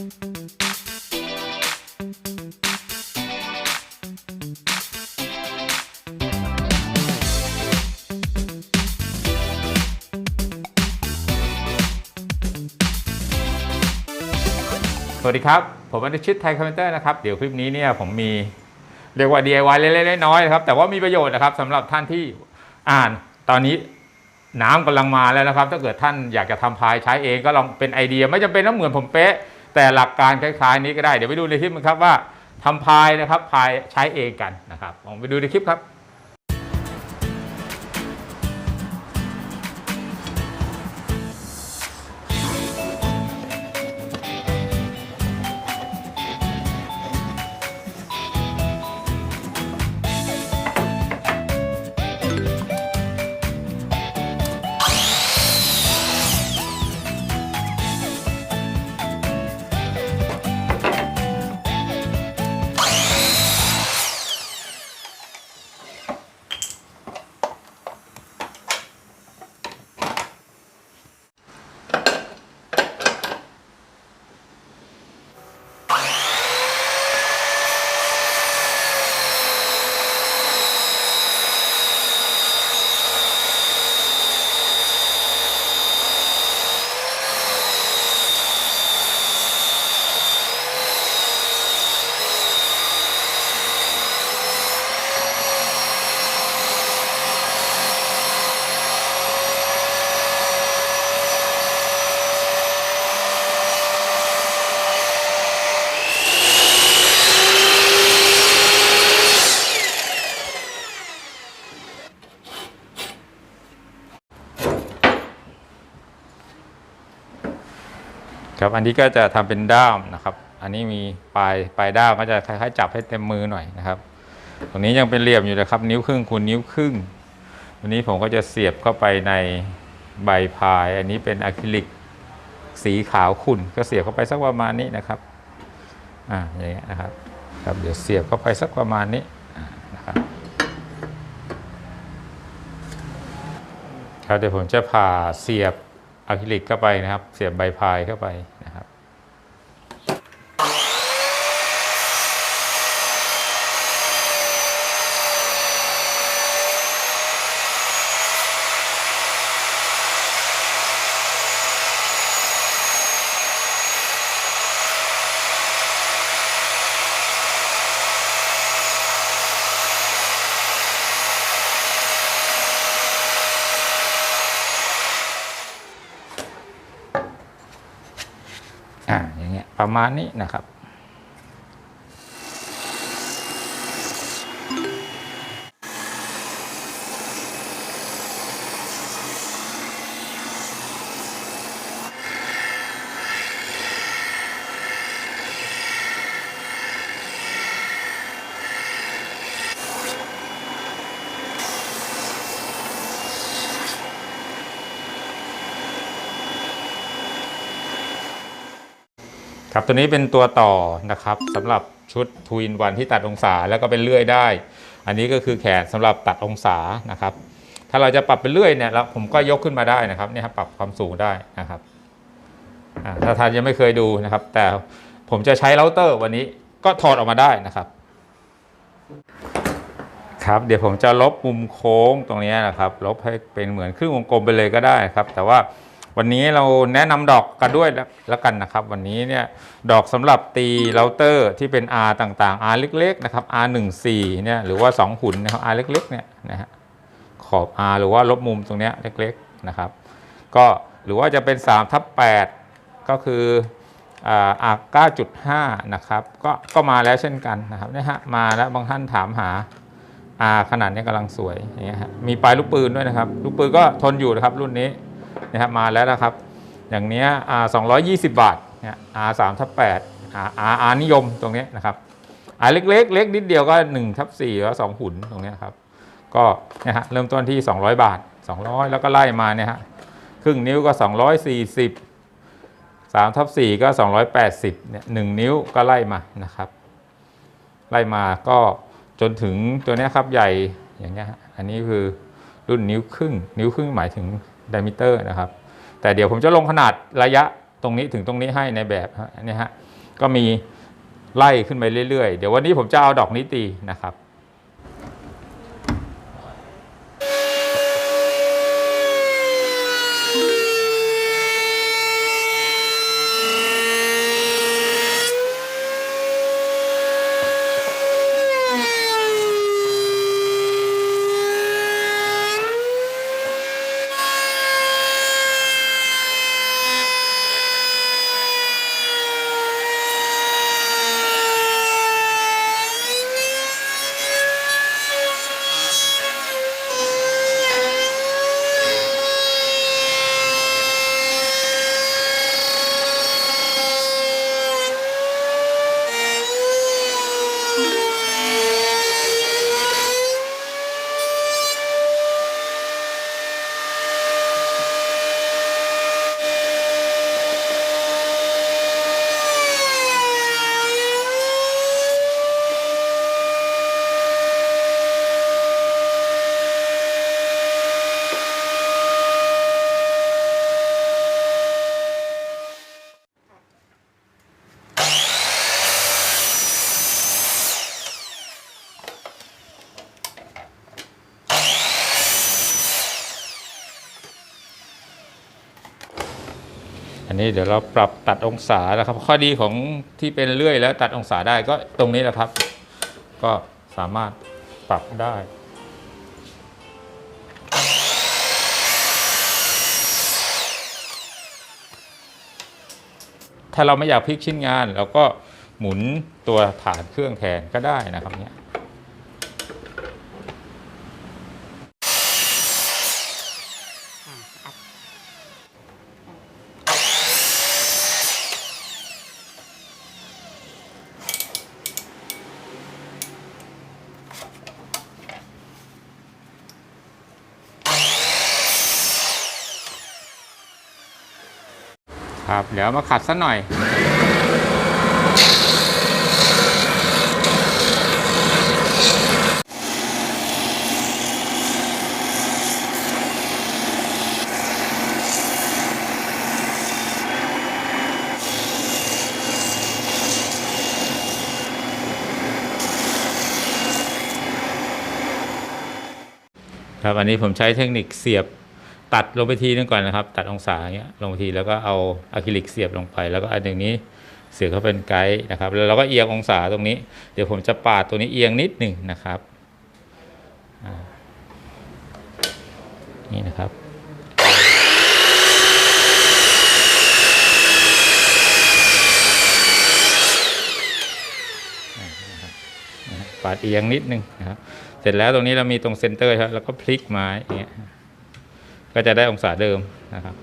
สวัสดีครับ ผมอนุชิตไทยคอมเมนเตอร์นะครับ เดี๋ยวคลิปนี้เนี่ยผมมีเรียกว่า DIY เล็กๆน้อยๆครับ แต่ว่ามีประโยชน์นะครับสำหรับท่านที่อ่านตอนนี้น้ำกำลังมาแล้วนะครับ ถ้าเกิดท่านอยากจะทำพายใช้เองก็ลองเป็นไอเดีย ไม่จำเป็นต้องเหมือนผมเป๊ะ แต่หลักการคล้ายๆ นี้ก็ได้ เดี๋ยวไปดูในคลิปกันครับว่าทำพายนะครับพายใช้เองกันนะครับลองไปดูในคลิปครับ ครับอันนี้ก็จะทำเป็นด้ามนะครับ อันนี้มีปลายปลายด้ามก็จะคล้ายๆจับให้เต็มมือหน่อยนะครับ ตรงนี้ยังเป็นเหลี่ยมอยู่นะครับ นิ้วครึ่งคูณนิ้วครึ่งวันนี้ผมก็จะเสียบเข้าไปในใบพาย อันนี้เป็นอะคริลิกสีขาวขุ่นก็เสียบเข้าไปสักประมาณนี้นะครับอ่าอย่างเงี้ยนะครับครับเดี๋ยวเสียบเข้าไปสักประมาณนี้นะครับครับเดี๋ยวผมจะผ่าเสียบอะคริลิกเข้าไปนะครับ เสียบใบพายเข้าไปนะครับ อ่าอย่างเงี้ย ประมาณนี้นะครับ ครับตัวนี้เป็นตัวต่อนะครับสำหรับชุดทวินวันที่ตัดองศาแล้วก็เป็นเลื่อยได้ อันนี้ก็คือแขนสำหรับตัดองศานะครับ ถ้าเราจะปรับเป็นเลื่อยเนี่ยแล้วผมก็ยกขึ้นมาได้นะครับเนี่ยครับปรับความสูงได้นะครับถ้าท่านยังไม่เคยดูนะครับ แต่ผมจะใช้เราเตอร์วันนี้ก็ถอดออกมาได้นะครับ ครับเดี๋ยวผมจะลบมุมโค้งตรงนี้นะครับ ลบให้เป็นเหมือนครึ่งวงกลมไปเลยก็ได้ครับ แต่ว่า วันนี้เราแนะนำดอกกันด้วยแล้วกันนะครับ วันนี้เนี่ยดอกสำหรับตีเราเตอร์ที่เป็น R ต่างๆ R เล็กๆนะครับ R 1 4เนี่ยหรือว่า 2 หุ่นนะครับ R เล็กๆเนี่ยนะฮะขอบ R หรือว่าลบมุมตรงเนี้ยเล็กๆนะครับก็หรือว่าจะเป็น3ทับ8ก็คืออ่า R 9.5นะครับก็ก็มาแล้วเช่นกันนะครับเนี่ยฮะมาแล้วบางท่านถามหาอาขนาดนี้กำลังสวยอย่างเงี้ยฮะมีปลายลูกปืนด้วยนะครับ ลูกปืนก็ทนอยู่นะครับรุ่นนี้ นะครับมาแล้วนะครับ อย่างเนี้ยอ่า220บาทเนี่ย R 3ทับ8 R R R นิยมตรงนี้นะครับ R เล็กๆเล็กนิดเดียวก็1ทับ4แล้ว2หุ่นตรงนี้ครับ ก็นี่ยฮะเริ่มต้นที่200บาท200แล้วก็ไล่มาเนี่ยฮะครึ่งนิ้วก็240 3ทับ4ก็280เนี่ย1นิ้วก็ไล่มานะครับ ไล่มาก็จนถึงตัวนี้ครับใหญ่อย่างเงี้ยอันนี้คือรุ่นนิ้วครึ่ง นิ้วครึ่งหมายถึง ดมิเตอร์นะครับ แต่เดี๋ยวผมจะลงขนาดระยะตรงนี้ถึงตรงนี้ให้ในแบบฮะนี่ฮะก็มีไล่ขึ้นไปเรื่อยๆ เดี๋ยววันนี้ผมจะเอาดอกนี้ตีนะครับ อันนี้เดี๋ยวเราปรับตัดองศาแล้วครับ ข้อดีของที่เป็นเลื่อยแล้วตัดองศาได้ก็ตรงนี้แหละครับ ก็สามารถปรับได้ถ้าเราไม่อยากพลิกชิ้นงานเราก็หมุนตัวฐานเครื่องแทนก็ได้นะครับเนี่ย ครับ เดี๋ยวมาขัดสักหน่อย ครับอันนี้ผมใช้เทคนิคเสียบ ตัดลงไปทีนึงก่อนนะครับ ตัดองศาอย่างเงี้ยลงไปทีแล้วก็เอาอะคริลิกเสียบลงไป แล้วก็อันหนึ่งนี้เสียบเข้าเป็นไกด์นะครับ แล้วเราก็เอียงองศาตรงนี้ เดี๋ยวผมจะปาดตัวนี้เอียงนิดหนึ่งนะครับนี่นะครับปาดเอียงนิดนึงนะครับ เสร็จแล้วตรงนี้เรามีตรงเซนเตอร์ครับแล้วก็พลิกไม้อย่างเงี้ย ก็จะได้องศาเดิมนะครับ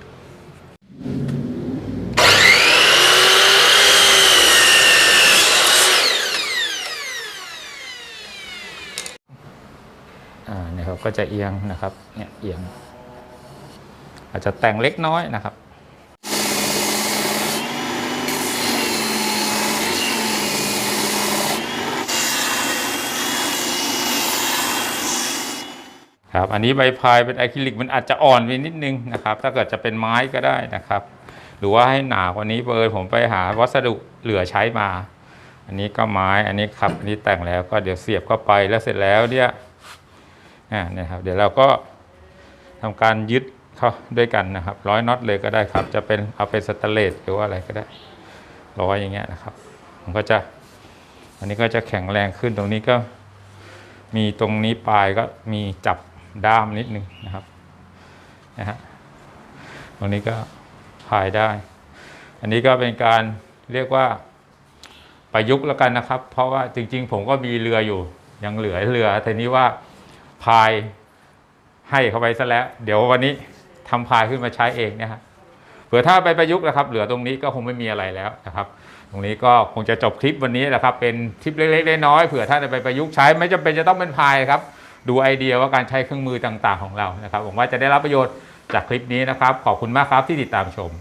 อ่าเนี่ยครับก็จะเอียงนะครับเนี่ยเอียง อาจจะแต่งเล็กน้อยนะครับ ครับอันนี้ใบพายเป็นอะคริลิกมันอาจจะอ่อนไปนิดนึงนะครับ ถ้าเกิดจะเป็นไม้ก็ได้นะครับ หรือว่าให้หนากว่านี้เบอร์ผมไปหาวัสดุเหลือใช้มา อันนี้ก็ไม้อันนี้ครับอันนี้แต่งแล้วก็เดี๋ยวเสียบเข้าไปแล้วเสร็จแล้วเนี่ยนี่ครับเดี๋ยวเราก็ทำการยึดเข้าด้วยกันนะครับร้อยน็อตเลยก็ได้ครับ จะเป็นเอาเป็นสแตนเลสหรือว่าอะไรก็ได้ร้อยอย่างเงี้ยนะครับมันก็จะอันนี้ก็จะแข็งแรงขึ้นตรงนี้ก็มีตรงนี้ปลายก็มีจับ ด้ามนิดหนึ่งนะครับนะฮะตรงนี้ก็พายได้ อันนี้ก็เป็นการเรียกว่าประยุกต์แล้วกันนะครับ เพราะว่าจริง ๆ ผมก็มีเรืออยู่ ยังเหลือเรือแต่นี้ว่าพายให้เข้าไปซะแล้ว เดี๋ยววันนี้ทำพายขึ้นมาใช้เองนะฮะเผื่อถ้าไปประยุกต์นะครับ เหลือตรงนี้ก็คงไม่มีอะไรแล้วนะครับ ตรงนี้ก็คงจะจบคลิปวันนี้แหละครับ เป็นคลิปเล็กๆน้อยๆเผื่อท่านจะไปประยุกต์ใช้ไม่จำเป็นจะต้องเป็นพายครับ ดูไอเดียว่าการใช้เครื่องมือต่างๆของเรานะครับผมว่าจะได้รับประโยชน์จากคลิปนี้นะครับ ขอบคุณมากครับที่ติดตามชม